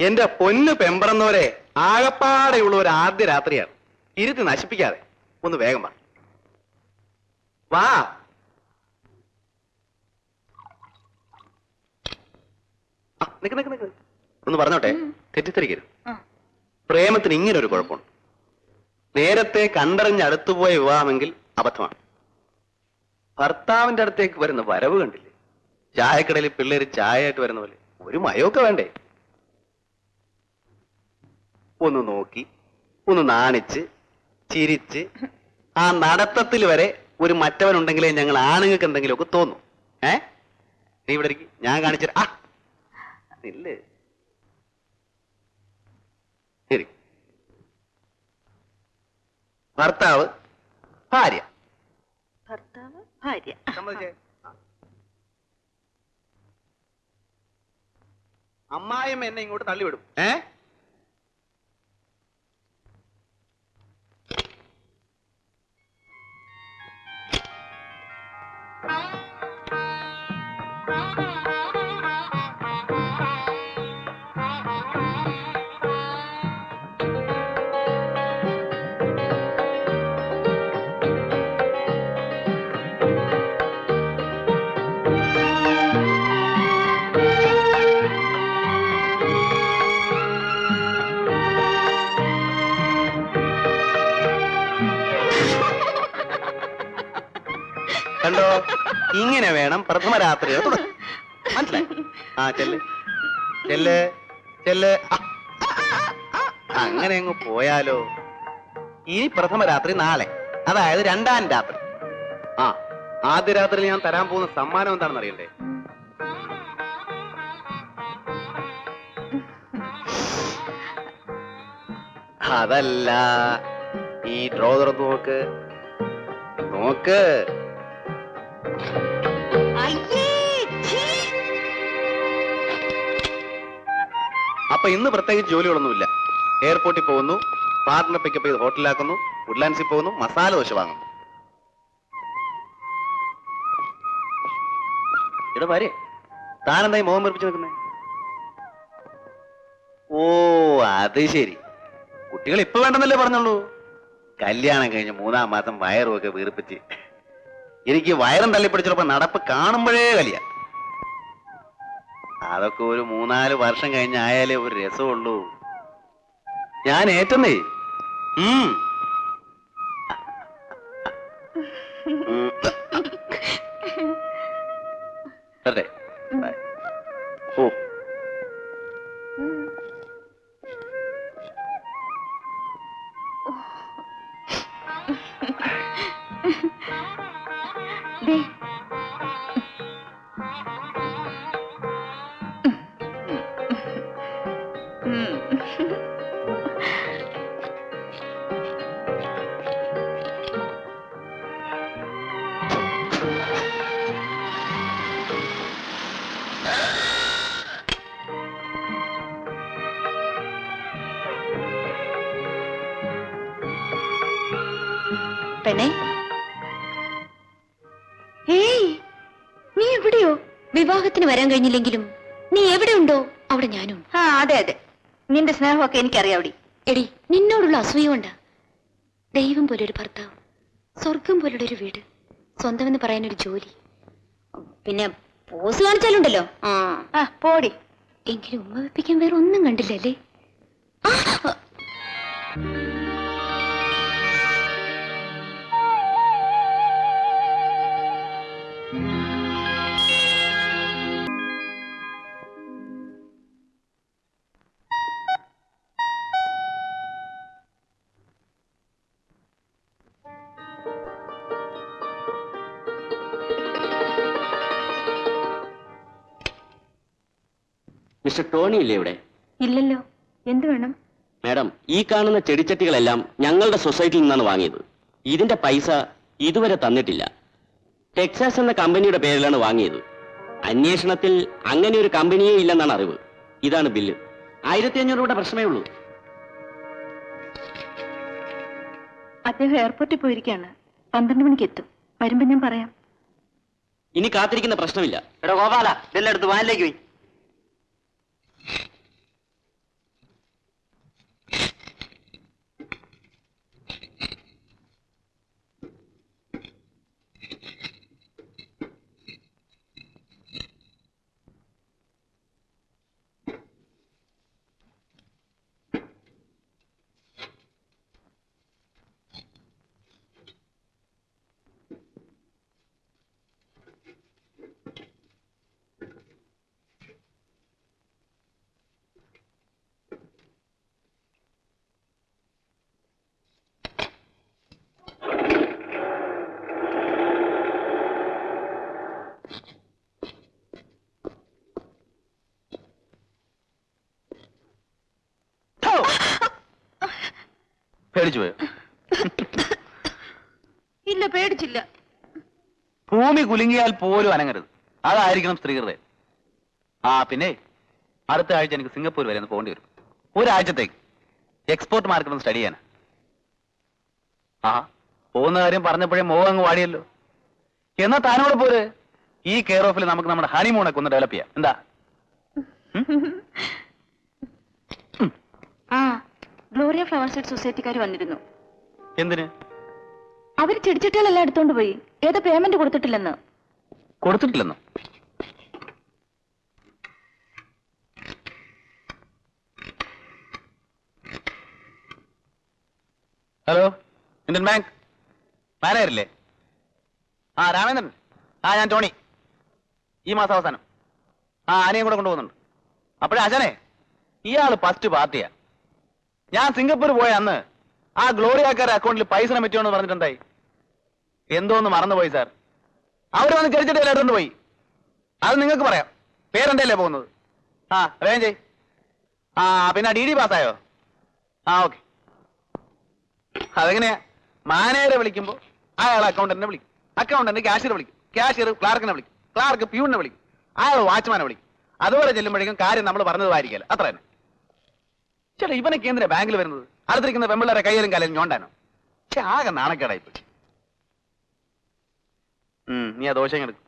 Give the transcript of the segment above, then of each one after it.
എന്റെ പൊന്ന് പെമ്പറന്നവരെ ആകപ്പാടെയുള്ള ഒരു ആദ്യ രാത്രിയാണ്. ഇരുത്തി നശിപ്പിക്കാതെ. ഒന്ന് വേഗം വാ. വാ. നിക്ക് നിക്ക് നിക്ക്. ഒന്ന് പറഞ്ഞോട്ടെ? തെറ്റിദ്ധരിക്കരുത്. പ്രേമത്തിന് ഇങ്ങനെ ഒരു കുഴപ്പമുണ്ട്. നേരത്തെ കണ്ടറിഞ്ഞ് അടുത്തുപോയ വിവാഹമെങ്കിൽ അബദ്ധമാണ്. ഭർത്താവിന്റെ അടുത്തേക്ക് വരുന്ന വരവ് കണ്ടില്ലേ? ചായക്കടയിൽ പിള്ളേര് ചായയായിട്ട് വരുന്ന പോലെ. ഒരു മയമൊക്കെ വേണ്ടേ? ഒന്ന് നോക്കി ഒന്ന് നാണിച്ച് ചിരിച്ച്. ആ നടത്തത്തിൽ വരെ ഒരു മറ്റവനുണ്ടെങ്കിലേ ഞങ്ങൾ ആണുങ്ങൾക്ക് എന്തെങ്കിലുമൊക്കെ തോന്നും. ഏ? നീ ഇവിടെ ഇരിക്ക്. ഞാൻ കാണിച്ചു ആ ഇല്ലേ ശരി ഭർത്താവ് ഭാര്യ. ഭർത്താവ് ഭാര്യ. അമ്മായിയമ്മ എന്നെ ഇങ്ങോട്ട് തള്ളിവിടും. ഏ? ഇങ്ങനെ വേണം പ്രഥമ രാത്രി മനസ്സിലായി. ആ ചെല്ല്. ചെല്ല്. ചെല്ല്. ആ, അങ്ങനെ അങ്ങ് പോയാലോ? ഇനി പ്രഥമ രാത്രി നാളെ. അതായത് രണ്ടാം രാത്രി. ആ ആദ്യ രാത്രിയിൽ ഞാൻ തരാൻ പോകുന്ന സമ്മാനം എന്താണെന്ന് അറിയണ്ടേ? അതല്ല. ഈ ഡ്രോ തുറന്ന് നോക്ക്. നോക്ക്. അപ്പൊ ഇന്ന് പ്രത്യേകിച്ച് ജോലികളൊന്നുമില്ല. എയർപോർട്ടിൽ പോകുന്നു പാർട്ട്ണർ പിക്കപ്പ് ചെയ്ത് ഹോട്ടലിലാക്കുന്നു വുഡ്ലാൻഡ്സിൽ പോകുന്നു മസാല ദോശ വാങ്ങുന്നു. എടാ ഭാര്യ താനെന്തായി മോഹം വെറുപ്പിച്ച് നിൽക്കുന്നേ? ഓ അത് ശരി. കുട്ടികൾ ഇപ്പൊ വേണ്ടെന്നല്ലേ പറഞ്ഞുള്ളൂ. കല്യാണം കഴിഞ്ഞ് മൂന്നാം മാസം വയറുമൊക്കെ വീർപ്പിച്ച്. എനിക്ക് വയറും തള്ളിപ്പിടിച്ചപ്പോ നടപ്പ് കാണുമ്പോഴേ കലിയ. അതൊക്കെ ഒരു മൂന്നാൽ വർഷം കഴിഞ്ഞായാലേ ഒരു രസമുള്ളൂ. ഞാൻ ഏറ്റെന്നേ. ഓ. വിവാഹത്തിന് വരാൻ കഴിഞ്ഞില്ലെങ്കിലും നീ എവിടെ ഉണ്ടോ അവിടെ ഞാനും ആ അതെ അതെ. നിന്റെ സ്നേഹമൊക്കെ എനിക്കറിയാവടി എടി നിന്നോടുള്ള അസൂയ കൊണ്ടാ. ദൈവം പോലൊരു ഭർത്താവ് സ്വർഗം പോലുള്ള ഒരു വീട് സ്വന്തമെന്ന് പറയാൻ ഒരു ജോലി. പിന്നെ പോസ് കാണിച്ചാലുണ്ടല്ലോ. ആ പോടി. എങ്കിലും ഉമ്മ വെപ്പിക്കാൻ വേറെ ഒന്നും കണ്ടില്ലല്ലേ? ആ! മിസ്റ്റർ ടോണി ഇല്ലേ ഇവിടെ? ഇല്ലല്ലോ. എന്ത് വേണം? മാഡം ഈ കാണുന്ന ചെടിച്ചട്ടികളെല്ലാം ഞങ്ങളുടെ സൊസൈറ്റിയിൽ നിന്നാണ് വാങ്ങിയത്. ഇതിന്റെ പൈസ ഇതുവരെ തന്നിട്ടില്ല. ടെക്സാസ് എന്ന കമ്പനിയുടെ പേരിലാണ് വാങ്ങിയത്. അന്വേഷണത്തിൽ അങ്ങനെ ഒരു കമ്പനിയേ ഇല്ലെന്നാണ് അറിവ്. ഇതാണ് ബില്ല്. ആയിരത്തി അഞ്ഞൂറ് രൂപയുടെ പ്രശ്നമേ ഉള്ളൂ. അദ്ദേഹം എയർപോർട്ടിൽ പോയിരിക്കാണ് പന്ത്രണ്ട് മണിക്ക് എത്തും. വരുമ്പോ ഞാൻ പറയാം. ഇനി കാത്തിരിക്കുന്ന പ്രശ്നമില്ല. എടാ ഗോപാല ഇതെല്ലാം എടുത്ത് വാനിലേക്ക് പോയി. പേടിച്ചു പോയോ? ഇല്ല പേടിച്ചില്ല. ഭൂമി കുലുങ്ങിയാൽ പോലും അനങ്ങരുത്. അതായിരിക്കണം സ്ത്രീകളുടെ ആ പിന്നെ അടുത്ത ആഴ്ച എനിക്ക് സിംഗപ്പൂർ വരെ ഒന്ന് പോകേണ്ടി വരും. ഒരാഴ്ചത്തേക്ക്. എക്സ്പോർട്ട് മാർക്കറ്റ് ഒന്ന് സ്റ്റഡി ചെയ്യാനാ. ആ പോകുന്ന കാര്യം പറഞ്ഞപ്പോഴേ മോഹം അങ്ങ് വാടിയല്ലോ. എന്നാ താനോട് പോര്? ഈ കെയർ ഓഫിൽ നമുക്ക് നമ്മുടെ ഹണിമൂണൊക്കെ ഒന്ന് ഡെവലപ്പ് ചെയ്യാം. എന്താ? ആ. ഗ്ലോറിയ ഫ്ലവർ സെറ്റ് സൊസൈറ്റിക്കാർ വന്നിരുന്നു. എന്തിന്? അവർ ചെടിച്ചട്ടികളെല്ലാം എടുത്തോണ്ട് പോയി. ഏതോ പേയ്മെന്റ് കൊടുത്തിട്ടില്ലെന്ന്. കൊടുത്തിട്ടില്ലെന്നോ? Hello Indian bank. മാനേജറില്ലേ ആ രാമേന്ദ്രൻ. ആ ഞാൻ ടോണി. ഈ മാസം അവസാനം. ആ ആനയും കൂടെ കൊണ്ടുപോകുന്നുണ്ട്. അപ്പോഴേ അച്ഛനെ ഇയാൾ ഫസ്റ്റ് പാർട്ടിയാ. ഞാൻ സിംഗപ്പൂർ പോയ അന്ന്. ആ ഗ്ലോറിയാക്കാരുടെ അക്കൗണ്ടിൽ പൈസ പറ്റുമെന്ന് പറഞ്ഞിട്ടുണ്ടായി എന്തോന്ന് മറന്നുപോയി സാർ. അവർ വന്ന് ചെറിച്ചിട്ട് എടുത്തോണ്ട് പോയി. അത് നിങ്ങൾക്ക് പറയാം. പേരെന്തല്ലേ പോകുന്നത്? ആ വേഗം ചെയ് ആ പിന്നെ ഡി ഡി പാസ്സായോ? ആ ഓക്കെ. അതെങ്ങനെയാ? മാനേജറെ വിളിക്കുമ്പോൾ അയാൾ അക്കൗണ്ടന്റിനെ വിളിക്കും. അക്കൗണ്ടന്റ് ക്യാഷ്യർ വിളിക്കും. ക്യാഷ്യർ ക്ലാർക്കിനെ വിളിക്കും. ക്ലാർക്ക് പ്യൂണിനെ വിളിക്കും. അയാൾ വാച്ച്മാനെ വിളിക്കും. അതുപോലെ ചെല്ലുമ്പോഴേക്കും കാര്യം നമ്മൾ പറഞ്ഞതായിരിക്കല്ല അത്ര തന്നെ ചേട്ടാ ഇവനൊക്കെ എന്തിനാ ബാങ്കിൽ വരുന്നത്? അടുത്തിരിക്കുന്ന പെമ്പിള്ളേരെ കയ്യിലും കാലും ഞോണ്ടാനോ? പക്ഷെ ആകെ നാണക്കേടായി പോയി നീ ആ ദോശ എടുക്കും.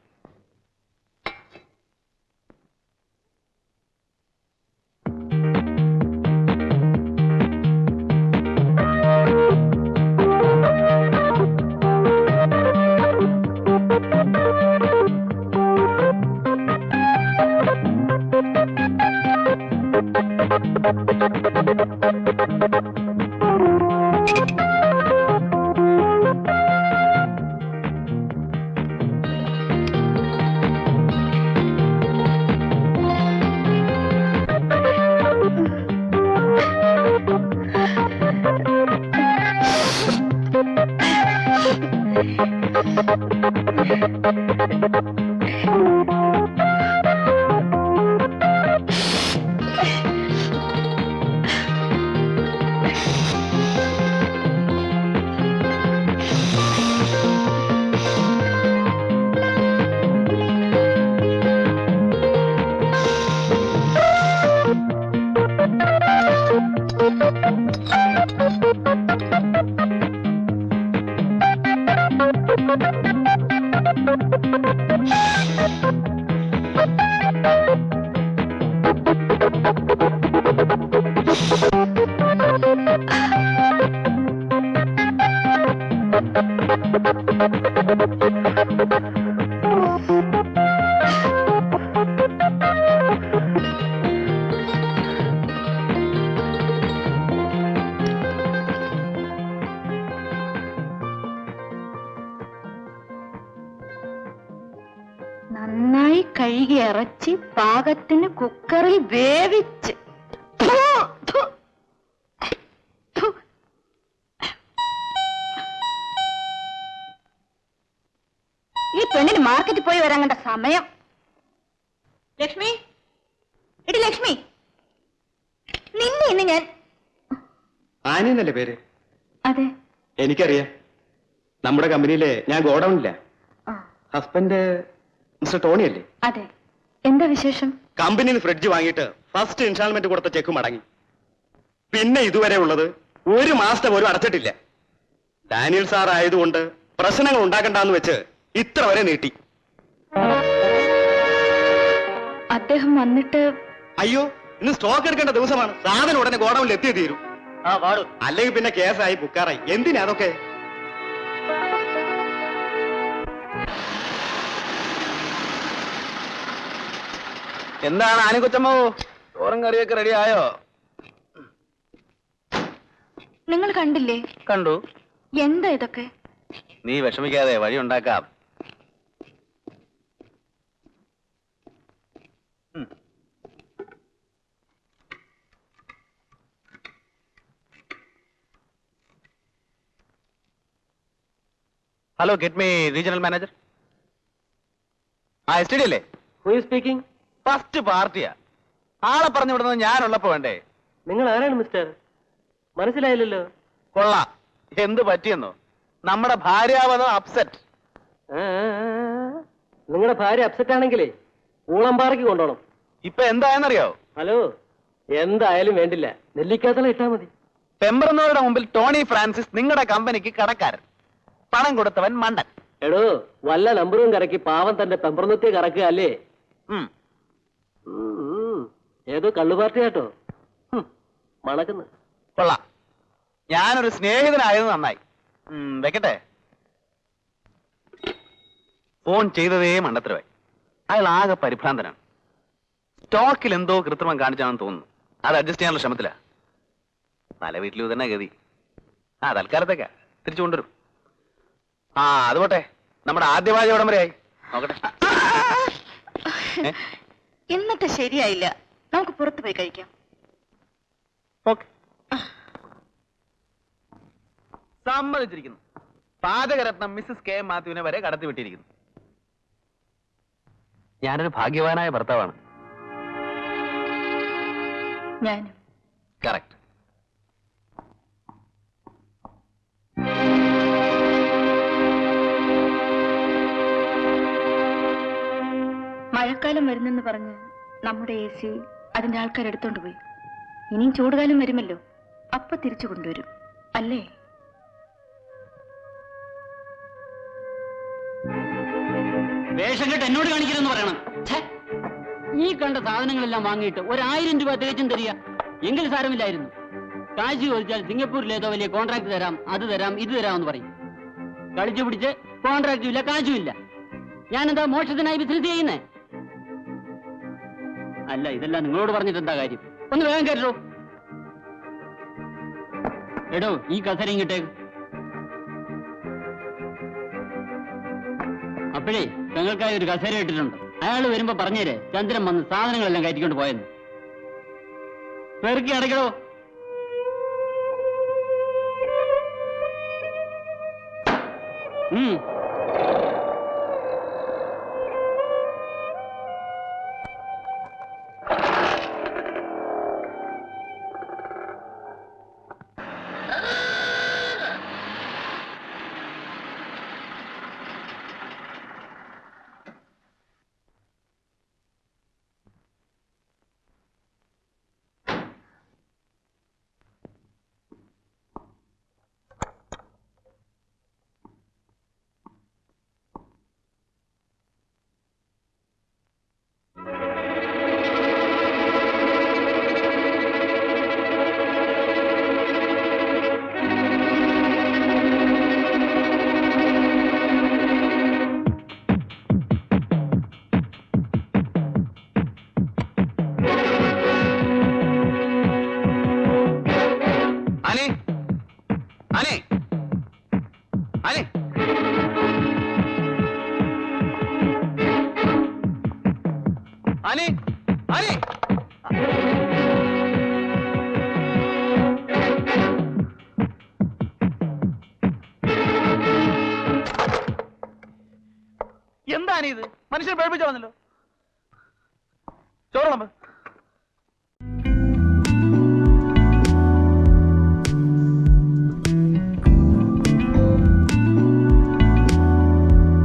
നന്നായി കഴുകി ഇറച്ചി പാകത്തിന് കുക്കറിൽ വേവിച്ച്. ഈ പെണ്ണിന് മാർക്കറ്റിൽ പോയി വരാൻ കണ്ട സമയം. ലക്ഷ്മി? എടി ലക്ഷ്മി. നിന്നെ ഇന്ന് ഞാൻ ആനയെന്നല്ലേ പേര്? അതെ. എനിക്കറിയാം. നമ്മുടെ കമ്പനിയിലെ ഞാൻ ഗോഡൌണില്ല ഹസ്ബൻഡ് മിസ്റ്റർ ടോണി അല്ലേ അതെ. എന്താ വിശേഷം? കമ്പനിയിൽ ഫ്രിഡ്ജ് വാങ്ങിയിട്ട് ഫസ്റ്റ് ഇൻസ്റ്റാൾമെന്റ് കൊടുത്ത ചെക്ക് മടങ്ങി പിന്നെ ഇതുവരെ ഉള്ളത് ഒരു മാസത്തെ പോലും അടച്ചിട്ടില്ല. ഡാനിയൽ സാർ ആയതുകൊണ്ട് പ്രശ്നങ്ങൾ ഉണ്ടാക്കണ്ടെന്ന് വെച്ച് ഇത്ര വരെ നീട്ടി. അദ്ദേഹം വന്നിട്ട് അയ്യോ ഇന്ന് സ്റ്റോക്ക് എടുക്കേണ്ട ദിവസമാണ്. സാധനം ഉടനെ ഗോഡൌണിൽ എത്തിയേ തീരും അല്ലെങ്കിൽ പിന്നെ കേസായി ബുക്കാറായി എന്തിനാ അതൊക്കെ? എന്താണ് ആനക്കൊച്ചമ്മോ ചോറും കറിയൊക്കെ റെഡി ആയോ? നിങ്ങൾ കണ്ടില്ലേ? കണ്ടു. എന്താ ഇതൊക്കെ? നീ വിഷമിക്കാതെ വഴി ഉണ്ടാക്കാം. Hello get me regional manager. ആ എസ് ടി ഡി അല്ലേ? സ്പീക്കിംഗ് ഫസ്റ്റ് പാർട്ടിയാ. ആളെ പറഞ്ഞു വിടുന്നത് ഞാനുള്ളപ്പോ വേണ്ടേ? നിങ്ങൾ ആരാണ് മിസ്റ്റർ? മനസ്സിലായില്ലല്ലോ. കൊള്ള. എന്ത് പറ്റിയെന്നോ? നമ്മുടെ ഭാര്യാവതം അപ്സെറ്റ് നിങ്ങളുടെ ഭാര്യ അപ്സെറ്റ് ആണെങ്കിലേ ഊളമ്പാറയ്ക്ക് കൊണ്ടോണം. ഇപ്പൊ എന്തായെന്നറിയോ? ഹലോ എന്തായാലും വേണ്ടില്ല. നെല്ലിക്കാത്തല ഇട്ടാ മതി. പെമ്പറന്നവരുടെ മുമ്പിൽ ടോണി ഫ്രാൻസിസ് നിങ്ങളുടെ കമ്പനിക്ക് കടക്കാരൻ. പണം കൊടുത്തവൻ മണ്ടൻ. എടോ വല്ല നമ്പറും കറക്കി പാവം തന്റെ പെമ്പറന്നത്തെ കറക്കുക അല്ലേ. ഏതോ കള്ളുപാർട്ടി കേട്ടോ മണക്കുന്നു. കൊള്ളാം. ഞാനൊരു സ്നേഹിതനായത് നന്നായി. വെക്കട്ടെ. ഫോൺ ചെയ്തതേ മണ്ടത്തരവായി. അയാൾ ആകെ പരിഭ്രാന്തനാണ്. സ്റ്റോക്കിൽ എന്തോ കൃത്രിമം കാണിച്ചാണെന്ന് തോന്നുന്നു. അത് അഡ്ജസ്റ്റ് ചെയ്യാനുള്ള ശ്രമത്തില. പല വീട്ടിലും തന്നെ ഗതി. ആ തൽക്കാലത്തേക്കാ. തിരിച്ചു കൊണ്ടുവരും. ആ അത് പോട്ടെ. നമ്മുടെ ആദ്യ വാചക വരെയായി നോക്കട്ടെ. എന്നിട്ട് ഇന്നത്തെ ശരിയായില്ല. നമുക്ക് പുറത്തു പോയി കഴിക്കാം. ഓക്കെ. സമ്മതിച്ചിരിക്കുന്നു. പാചകരത്നം മിസ്സസ് കെ മാത്യുവിനെ വരെ കടത്തി വിട്ടിരിക്കുന്നു. ഞാനൊരു ഭാഗ്യവാനായ ഭർത്താവാണ്. ഞാനും. കറക്റ്റ്. മഴക്കാലം വരുന്നെന്ന് പറഞ്ഞ് നമ്മുടെ എ സി അതിന്റെ ആൾക്കാർ എടുത്തോണ്ട് പോയി. ഇനിയും ചൂടുകാലം വരുമല്ലോ. അപ്പൊ തിരിച്ചു കൊണ്ടുവരും. അല്ലേ? വേഷം എന്നോട് കാണിക്കണമെന്ന് പറയണം! ഈ കണ്ട സാധനങ്ങളെല്ലാം വാങ്ങിയിട്ട് ഒരായിരം രൂപ തികച്ചും തരിക. എങ്കിൽ സാരമില്ലായിരുന്നു. കാശി ചോദിച്ചാൽ സിംഗപ്പൂരിൽ ഏതോ വലിയ കോൺട്രാക്ട് തരാം അത് തരാം ഇത് തരാം എന്ന് പറയും. കളിച്ചു പിടിച്ച് കോൺട്രാക്റ്റും ഇല്ല കാശും ഇല്ല. ഞാനെന്താ മോക്ഷത്തിനായി ബിസിനസ് ചെയ്യുന്നേ? അല്ല ഇതെല്ലാം നിങ്ങളോട് പറഞ്ഞിട്ട് എന്താ കാര്യം? ഒന്ന് വേഗം കേട്ടോ. എടോ ഈ കസര ഇങ്ങോട്ടേക്ക്. അപ്പോഴേ ഞങ്ങൾക്കായി ഒരു കസേര ഇട്ടിട്ടുണ്ട്. അയാൾ വരുമ്പോ പറഞ്ഞേരെ ചന്ദ്രൻ വന്ന് സാധനങ്ങളെല്ലാം കയറ്റിക്കൊണ്ട് പോയെന്ന്. പെറുക്കി അടയ്ക്കടോ. ഉം. അനി അനി എന്താണ് ഇത്? മനുഷ്യൻ പേടിപ്പിച്ചു വന്നല്ലോ ചോറ് വിളമ്പ്.